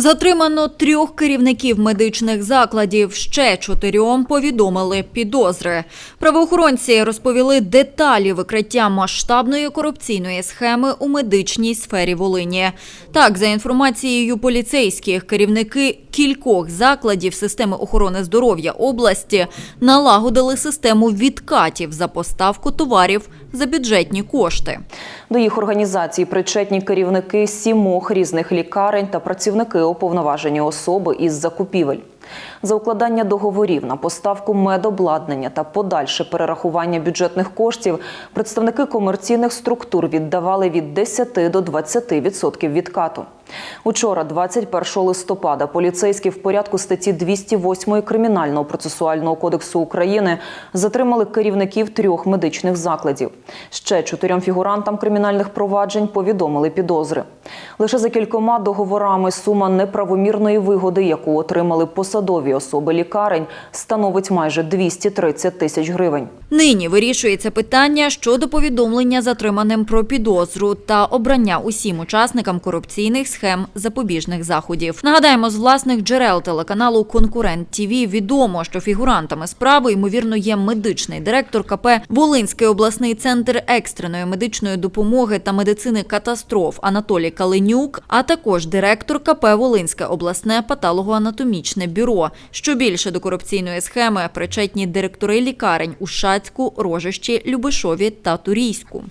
Затримано трьох керівників медичних закладів. Ще чотирьом повідомили підозри. Правоохоронці розповіли деталі викриття масштабної корупційної схеми у медичній сфері Волині. Так, за інформацією поліцейських, керівники кількох закладів системи охорони здоров'я області налагодили систему відкатів за поставку товарів за бюджетні кошти. До їх організації причетні керівники сімох різних лікарень та працівники уповноважені особи із закупівель. За укладання договорів на поставку медобладнання та подальше перерахування бюджетних коштів представники комерційних структур віддавали від 10 до 20% відкату. Учора, 21 листопада, поліцейські в порядку статті 208 Кримінального процесуального кодексу України затримали керівників трьох медичних закладів. Ще чотирьом фігурантам кримінальних проваджень повідомили підозри. Лише за кількома договорами сума неправомірної вигоди, яку отримали посадові особи лікарень, становить майже 230 тисяч гривень. Нині вирішується питання щодо повідомлення затриманим про підозру та обрання усім учасникам корупційних схем запобіжних заходів. Нагадаємо, з власних джерел телеканалу Конкурент ТІВІ відомо, що фігурантами справи ймовірно є медичний директор КП Волинський обласний центр екстреної медичної допомоги та медицини катастроф Анатолій Каленюк, а також директор КП Волинське обласне патологоанатомічне бюро. Що більше до корупційної схеми причетні директори лікарень у Шацьку, Рожищі, Любишові та Турійську.